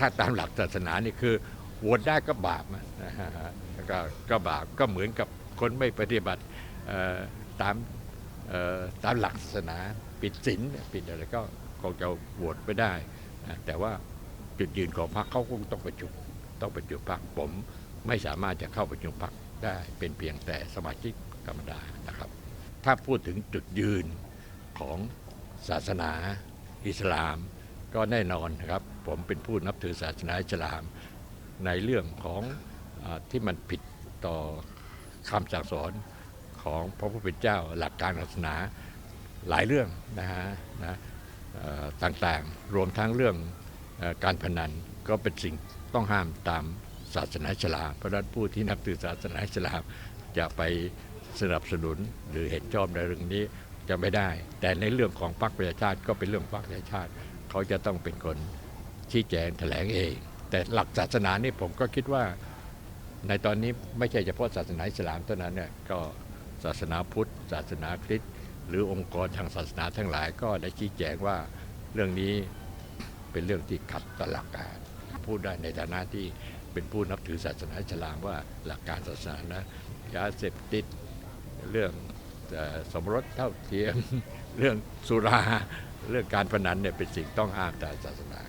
ถ้าตามหลักศาสนานี่คือโหวตได้ก็บาปนะฮะแล้วก็ก็บาปก็เหมือนกับคนไม่ปฏิบัติตามตามหลักศาสนาปิดศีลปิดอะไรก็คงจะโหวตไม่ได้ แต่ว่าจุดยืนของพรรคเขาคงต้องประชุมต้องประชุมพรรคผมไม่สามารถจะเข้าประชุมพรรคได้เป็นเพียงแต่สมาชิกธรรมดานะครับ ถ้าพูดถึงจุดยืนของศาสนาอิสลาม ก็แน่นอนนะครับ ผมเป็นผู้นับถือศาสนาอิสลามในเรื่องของอที่มันผิดต่อคำสั่งสอนของพระผู้เป็นเจ้าหลักการศาสนาหลายเรื่องนะฮะนะต่างๆ รวมทั้งเรื่องอการพนันก็เป็นสิ่งต้องห้ามตามศาสนาอิสลามเพราะฉะนั้นผู้ที่นับถือศาสนาอิสลามจะไปสนับสนุนหรือเห็นชอบในเรื่องนี้จะไม่ได้ แต่ในเรื่องของพรรคประชาชาติก็เป็นเรื่องพรรคประชาชาติ เขาจะต้องเป็นคนชี้แจงแถลงเอง แต่หลักศาสนานี่ผมก็คิดว่าในตอนนี้ไม่ใช่เฉพาะศาสนาอิสลามเท่านั้นเนี่ยก็ศาสนาพุทธ ศาสนาคริสต์หรือองค์กรทางศาสนาทั้งหลายก็ได้ชี้แจงว่าเรื่องนี้เป็นเรื่องที่ขัดต่อหลักการพูดได้ในฐานะที่เป็นผู้นับถือศาสนาอิสลามว่าหลักการศาสนานะยาเสพติดเรื่องสมรสเท่าเทียมเรื่องสุรา เรื่องการพนันเนี่ยเป็นสิ่งต้องห้ามตามศาสนา